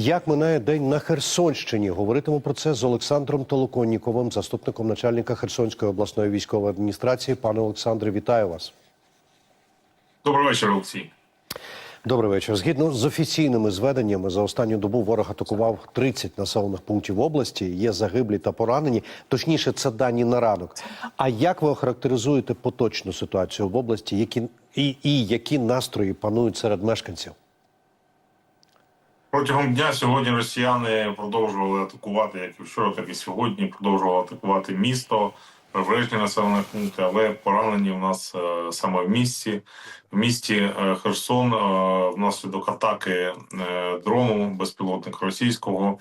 Як минає день на Херсонщині? Говоритиму про це з Олександром Толоконніковим, заступником начальника Херсонської обласної військової адміністрації. Пане Олександре, вітаю вас. Добрий вечір, Олексій. Добрий вечір. Згідно з офіційними зведеннями, за останню добу ворог атакував 30 населених пунктів області. Є загиблі та поранені. Точніше, це дані на ранок. А як ви охарактеризуєте поточну ситуацію в області? Які і, і які настрої панують серед мешканців? Протягом дня сьогодні росіяни продовжували атакувати, як і вчора, так і сьогодні. Продовжували атакувати місто, прибережні населені пункти, але поранені у нас е, саме в місті. В місті е, Херсон е, внаслідок атаки дрону безпілотника російського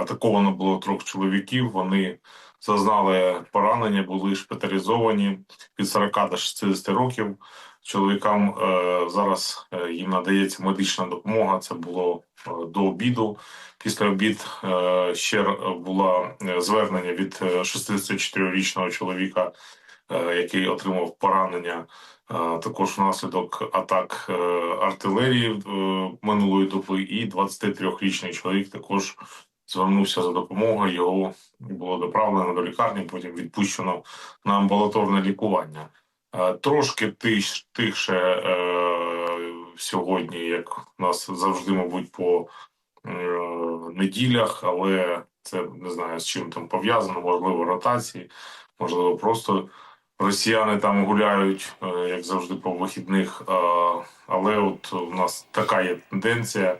атаковано було трьох чоловіків. Вони зазнали поранення, були шпиталізовані від 40 до 60 років. Чоловікам е, зараз е, їм надається медична допомога. Це було е, до обіду. Після обід е, ще було звернення від е, 64-річного чоловіка, е, який отримав поранення. е, Також внаслідок атак е, артилерії е, минулої доби, і 23-річний чоловік також звернувся за допомогою. Його було доправлено до лікарні, потім відпущено на амбулаторне лікування. Е, Трошки тиш, тихше е, сьогодні, як у нас завжди, мабуть, по е, неділях, але це не знаю з чим там пов'язано, можливо, ротації, можливо, просто росіяни там гуляють, е, як завжди, по вихідних. Е, але от у нас така є тенденція.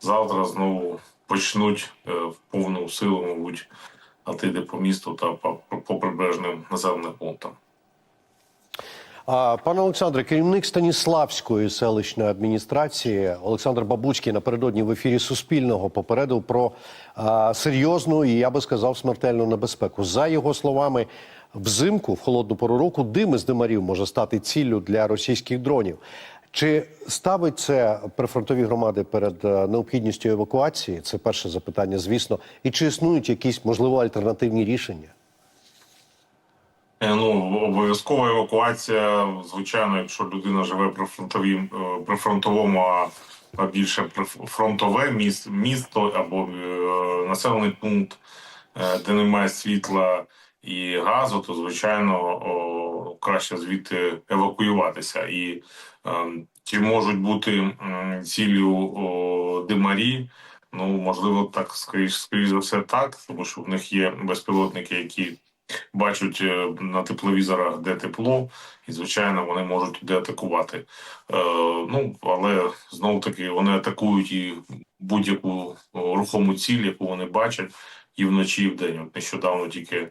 Завтра знову почнуть е, в повну силу, мабуть, гатити по місту та по, прибережним населеним пунктам. Пане Олександре, керівник Станіславської селищної адміністрації Олександр Бабуцький напередодні в ефірі Суспільного попередив про серйозну і я би сказав смертельну небезпеку. За його словами, взимку в холодну пору року дим із димарів може стати ціллю для російських дронів. Чи ставить це прифронтові громади перед е, необхідністю евакуації? Це перше запитання, звісно. І чи існують якісь можливо альтернативні рішення? Е, Ну, обов'язкова евакуація. Звичайно, якщо людина живе при фронтовій е, при фронтовому, а- більше при фронтове міс- місто або населений пункт, де немає світла і газу, то звичайно краще звідти евакуюватися. І е, чи можуть бути м, ціллю димарі? Ну можливо, так скоріш, скоріш за все, так, тому що в них є безпілотники, які бачать е, на тепловізорах, де тепло, і звичайно вони можуть туди атакувати. Е, ну але знову таки вони атакують і будь-яку рухому ціль, яку вони бачать, і вночі, і вдень. От нещодавно тільки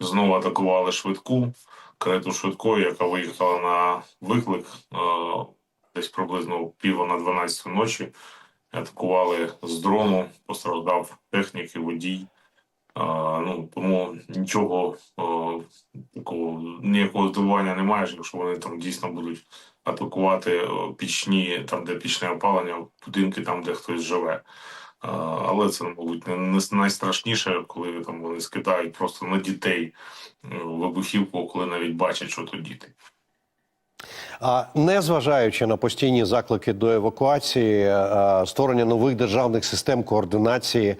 знову атакували швидку, карету швидкої, яка виїхала на виклик е, десь приблизно пів на 12 ночі. Атакували з дрону, постраждав технік і водій. А, ну тому нічого о, такого ніякого здивування немає, якщо вони там дійсно будуть атакувати пічні, там де пічне опалення, будинки, там де хтось живе. Але це, мабуть, не, найстрашніше, коли там вони скидають просто на дітей вибухівку, коли навіть бачать, що то діти. А незважаючи на постійні заклики до евакуації, е, створення нових державних систем координації,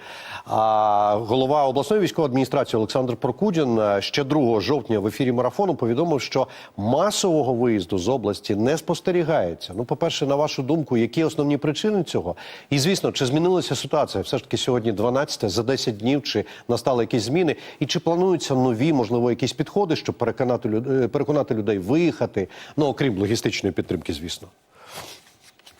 а, голова обласної військової адміністрації Олександр Прокудін е, ще 2 жовтня в ефірі марафону повідомив, що масового виїзду з області не спостерігається. Ну, по-перше, на вашу думку, які основні причини цього? І звісно, чи змінилася ситуація? Все ж таки сьогодні 12, за 10 днів, чи настали якісь зміни, і чи плануються нові, можливо, якісь підходи, щоб переконати люд- е, переконати людей виїхати? Ну окрім логістичної підтримки, звісно.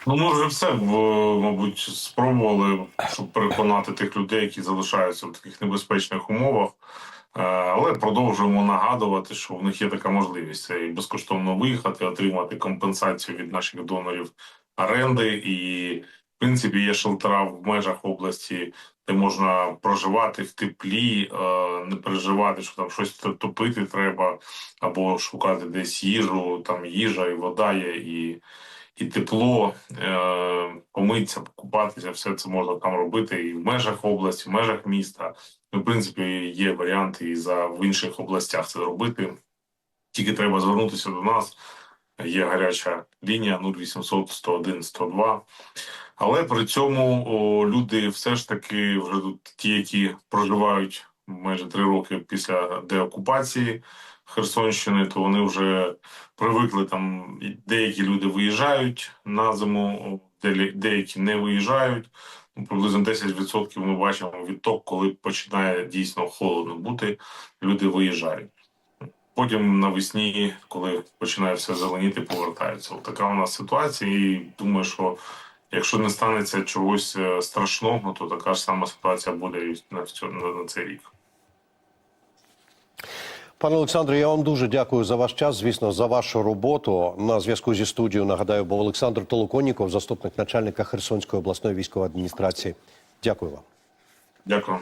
Ну, ми вже все, мабуть, спробували, щоб переконати тих людей, які залишаються в таких небезпечних умовах. Е, Але продовжуємо нагадувати, що в них є така можливість і безкоштовно виїхати, отримати компенсацію від наших донорів оренди. І, в принципі, є шелтера в межах області, де можна проживати в теплі, е, не переживати, що там щось топити треба, або шукати десь їжу, там їжа і вода є, і і тепло, е, помитися, покупатися, все це можна там робити і в межах області, в межах міста. Ну, в принципі, є варіанти і за в інших областях це робити. Тільки треба звернутися до нас. Є гаряча лінія 0800 101 102. Але при цьому о, люди все ж таки вже ті, які проживають майже три роки після деокупації Херсонщини, то вони вже привикли там. Деякі люди виїжджають на зиму, деякі не виїжджають. Ну, Приблизно 10% ми бачимо відток, коли починає дійсно холодно бути, люди виїжджають. Потім навесні, коли починає все зеленіти, повертаються. От така у нас ситуація, і думаю, що якщо не станеться чогось е, страшного, то така ж сама ситуація буде і на, на, на цей рік. Пане Олександре, я вам дуже дякую за ваш час. Звісно, за вашу роботу. На зв'язку зі студією нагадаю, був Олександр Толоконніков, заступник начальника Херсонської обласної військової адміністрації. Дякую вам. Дякую.